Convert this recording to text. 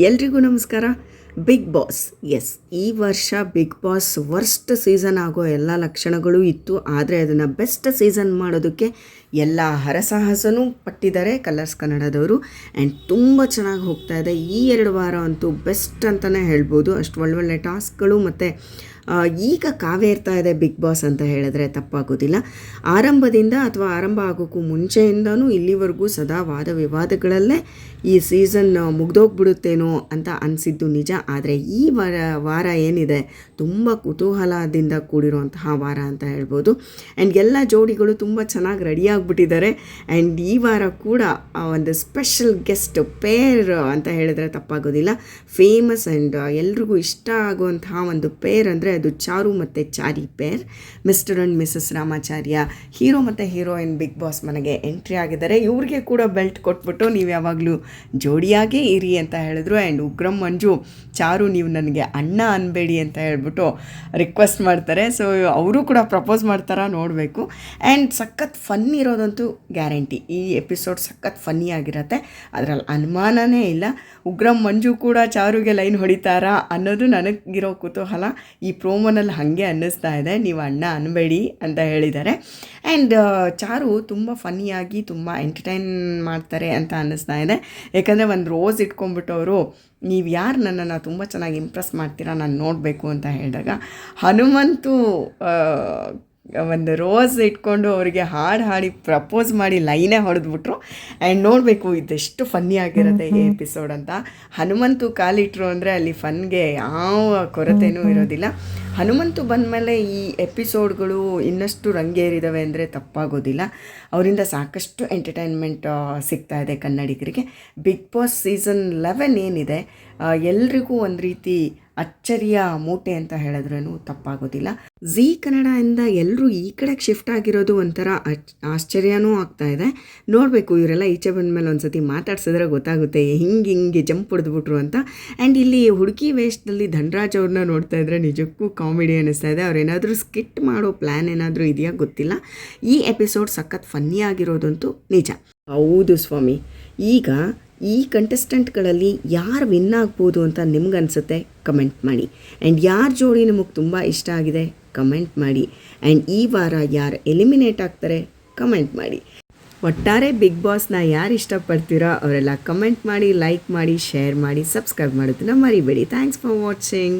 ಎಲ್ರಿಗೂ ನಮಸ್ಕಾರ. Big boss S ಈ ವರ್ಷ ಬಿಗ್ ಬಾಸ್ ವರ್ಸ್ಟ್ ಸೀಸನ್ ಆಗೋ ಎಲ್ಲ ಲಕ್ಷಣಗಳು ಇತ್ತು. ಆದರೆ ಅದನ್ನು ಬೆಸ್ಟ್ ಸೀಸನ್ ಮಾಡೋದಕ್ಕೆ ಎಲ್ಲ ಹರಸಾಹಸನೂ ಪಟ್ಟಿದ್ದಾರೆ ಕಲರ್ಸ್ ಕನ್ನಡದವರು. ಆ್ಯಂಡ್ ತುಂಬ ಚೆನ್ನಾಗಿ ಹೋಗ್ತಾ ಇದೆ. ಈ ಎರಡು ವಾರ ಅಂತೂ ಬೆಸ್ಟ್ ಅಂತಲೇ ಹೇಳ್ಬೋದು. ಅಷ್ಟು ಒಳ್ಳೊಳ್ಳೆ ಟಾಸ್ಕ್ಗಳು ಮತ್ತು ಈಗ ಕಾವೇರ್ತಾ ಇದೆ ಬಿಗ್ ಬಾಸ್ ಅಂತ ಹೇಳಿದ್ರೆ ತಪ್ಪಾಗೋದಿಲ್ಲ. ಆರಂಭದಿಂದ ಅಥವಾ ಆರಂಭ ಆಗೋಕ್ಕೂ ಮುಂಚೆಯಿಂದನೂ ಇಲ್ಲಿವರೆಗೂ ಸದಾ ವಾದ ವಿವಾದಗಳಲ್ಲೇ ಈ ಸೀಸನ್ ಮುಗ್ದೋಗ್ಬಿಡುತ್ತೇನೋ ಅಂತ ಅನಿಸಿದ್ದು ನಿಜ. ಆದರೆ ಈ ವಾರ ವಾರ ಏನಿದೆ, ತುಂಬ ಕುತೂಹಲದಿಂದ ಕೂಡಿರುವಂತಹ ವಾರ ಅಂತ ಹೇಳ್ಬೋದು. ಆ್ಯಂಡ್ ಎಲ್ಲ ಜೋಡಿಗಳು ತುಂಬ ಚೆನ್ನಾಗಿ ರೆಡಿಯಾಗಿಬಿಟ್ಟಿದ್ದಾರೆ ಆ್ಯಂಡ್ ಈ ವಾರ ಕೂಡ ಒಂದು ಸ್ಪೆಷಲ್ ಗೆಸ್ಟ್ ಪೇರ್ ಅಂತ ಹೇಳಿದ್ರೆ ತಪ್ಪಾಗೋದಿಲ್ಲ. ಫೇಮಸ್ ಆ್ಯಂಡ್ ಎಲ್ರಿಗೂ ಇಷ್ಟ ಆಗುವಂತಹ ಒಂದು ಪೇರ್ ಅಂದರೆ ಅದು ಚಾರು ಮತ್ತು Chari pair. Mr and Mrs Ramacharya, hero ಮತ್ತು ಹೀರೋಯಿನ್ ಬಿಗ್ ಬಾಸ್ ಮನೆಗೆ ಎಂಟ್ರಿ ಆಗಿದ್ದಾರೆ. ಇವ್ರಿಗೆ ಕೂಡ ಬೆಲ್ಟ್ ಕೊಟ್ಬಿಟ್ಟು ನೀವು ಯಾವಾಗಲೂ ಜೋಡಿಯಾಗೇ ಇರಿ ಅಂತ ಹೇಳಿದ್ರು. ಆ್ಯಂಡ್ ಉಗ್ರಂ ಮಂಜು, ಚಾರು ನೀವು ನನಗೆ ಅಣ್ಣ ಅನ್ಬೇಡಿ ಅಂತ ಹೇಳ್ಬಿಟ್ಟು ರಿಕ್ವೆಸ್ಟ್ ಮಾಡ್ತಾರೆ. ಸೊ ಅವರು ಕೂಡ ಪ್ರಪೋಸ್ ಮಾಡ್ತಾರಾ, ನೋಡಬೇಕು. ಆ್ಯಂಡ್ ಸಖತ್ ಫನ್ ಇರೋದಂತೂ ಗ್ಯಾರಂಟಿ ಈ ಎಪಿಸೋಡ್ ಸಖತ್ ಫನ್ನಿ ಆಗಿರುತ್ತೆ. ಅದರಲ್ಲಿ ಅನುಮಾನನೇ ಇಲ್ಲ. ಉಗ್ರಂ ಮಂಜು ಕೂಡ ಚಾರುಗೆ ಲೈನ್ ಹೊಡಿತಾರಾ ಅನ್ನೋದು ನನಗಿರೋ ಕುತೂಹಲ. ಈ ಪ್ರೋಮೋನಲ್ಲಿ ಹಾಗೆ ಅನ್ನಿಸ್ತಾ ಇದೆ. ನೀವು ಅಣ್ಣ ಅನ್ಬೇಡಿ ಅಂತ ಹೇಳಿದ್ದಾರೆ. ಆ್ಯಂಡ್ ಚಾರು ತುಂಬ ಫನ್ನಿಯಾಗಿ ತುಂಬ ಎಂಟರ್ಟೈನ್ ಮಾಡ್ತಾರೆ ಅಂತ ಅನ್ನಿಸ್ತಾ ಇದೆ. ಯಾಕಂದರೆ ಒಂದು ರೋಸ್ ಇಟ್ಕೊಂಡ್ಬಿಟ್ಟು ಅವರು, ನೀವು ಯಾರು ನನ್ನನ್ನು ತುಂಬ ಚೆನ್ನಾಗಿ ಇಂಪ್ರೆಸ್ ಮಾಡ್ತೀರಾ? ನಾನು ನೋಡಬೇಕು ಅಂತ ಹೇಳಿದಾಗ, ಹನುಮಂತು ಒಂದು ರೋಸ್ ಇಟ್ಕೊಂಡು ಅವರಿಗೆ ಹಾಡು ಹಾಡಿ ಪ್ರಪೋಸ್ ಮಾಡಿ ಲೈನೇ ಹೊಡೆದ್ಬಿಟ್ರು. ಆ್ಯಂಡ್ ನೋಡಬೇಕು ಇದೆಷ್ಟು ಫನ್ನಿ ಆಗಿರುತ್ತೆ ಈ ಎಪಿಸೋಡ್ ಅಂತ. ಹನುಮಂತು ಕಾಲಿಟ್ರು ಅಂದರೆ ಅಲ್ಲಿ ಫನ್ಗೆ ಯಾವ ಕೊರತೆನೂ ಇರೋದಿಲ್ಲ. ಹನುಮಂತು ಬಂದಮೇಲೆ ಈ ಎಪಿಸೋಡ್ಗಳು ಇನ್ನಷ್ಟು ರಂಗೇರಿದವೆ ಅಂದರೆ ತಪ್ಪಾಗೋದಿಲ್ಲ. ಅವರಿಂದ ಸಾಕಷ್ಟು ಎಂಟರ್ಟೈನ್ಮೆಂಟ್ ಸಿಗ್ತಾ ಇದೆ ಕನ್ನಡಿಗರಿಗೆ. ಬಿಗ್ ಬಾಸ್ ಸೀಸನ್ ಲೆವೆನ್ ಏನಿದೆ ಎಲ್ರಿಗೂ ಒಂದು ರೀತಿ ಅಚ್ಚರಿಯ ಮೂಟೆ ಅಂತ ಹೇಳಿದ್ರೂ ತಪ್ಪಾಗೋದಿಲ್ಲ. ಝೀ ಕನ್ನಡದಿಂದ ಎಲ್ಲರೂ ಈ ಕಡೆಗೆ ಶಿಫ್ಟ್ ಆಗಿರೋದು ಒಂಥರ ಆಶ್ಚರ್ಯನೂ ಆಗ್ತಾ ಇದೆ. ನೋಡಬೇಕು, ಇವರೆಲ್ಲ ಈಚೆ ಬಂದಮೇಲೆ ಒಂದು ಸತಿ ಮಾತಾಡ್ಸಿದ್ರೆ ಗೊತ್ತಾಗುತ್ತೆ, ಹಿಂಗೆ ಹಿಂಗೆ ಜಂಪ್ ಹೊಡೆದ್ಬಿಟ್ರು ಅಂತ. ಆ್ಯಂಡ್ ಇಲ್ಲಿ ಹುಡುಕಿ ವೇಷದಲ್ಲಿ ಧನರಾಜ್ ಅವ್ರನ್ನ ನೋಡ್ತಾ ಇದ್ರೆ ನಿಜಕ್ಕೂ ಕಾಮಿಡಿ ಅನ್ನಿಸ್ತಾ ಇದೆ. ಅವ್ರೇನಾದರೂ ಸ್ಕಿಟ್ ಮಾಡೋ ಪ್ಲ್ಯಾನ್ ಏನಾದರೂ ಇದೆಯಾ ಗೊತ್ತಿಲ್ಲ. ಈ ಎಪಿಸೋಡ್ ಸಖತ್ ಫನ್ನಿ ಆಗಿರೋದಂತೂ ನಿಜ. ಹೌದು ಸ್ವಾಮಿ. ಈಗ ಈ ಕಂಟೆಸ್ಟೆಂಟ್ಗಳಲ್ಲಿ ಯಾರು ವಿನ್ ಆಗ್ಬೋದು ಅಂತ ನಿಮ್ಗನ್ಸುತ್ತೆ? ಕಮೆಂಟ್ ಮಾಡಿ. ಆ್ಯಂಡ್ ಯಾರ ಜೋಡಿ ನಿಮಗೆ ತುಂಬ ಇಷ್ಟ ಆಗಿದೆ? ಕಮೆಂಟ್ ಮಾಡಿ. ಆ್ಯಂಡ್ ಈ ವಾರ ಯಾರು ಎಲಿಮಿನೇಟ್ ಆಗ್ತಾರೆ? ಕಮೆಂಟ್ ಮಾಡಿ. ಒಟ್ಟಾರೆ ಬಿಗ್ ಬಾಸ್ನ ಯಾರು ಇಷ್ಟಪಡ್ತೀರೋ ಅವರೆಲ್ಲ ಕಮೆಂಟ್ ಮಾಡಿ ಲೈಕ್ ಮಾಡಿ ಶೇರ್ ಮಾಡಿ ಸಬ್ಸ್ಕ್ರೈಬ್ ಮಾಡೋದನ್ನ ಮರಿಬೇಡಿ. Thanks for watching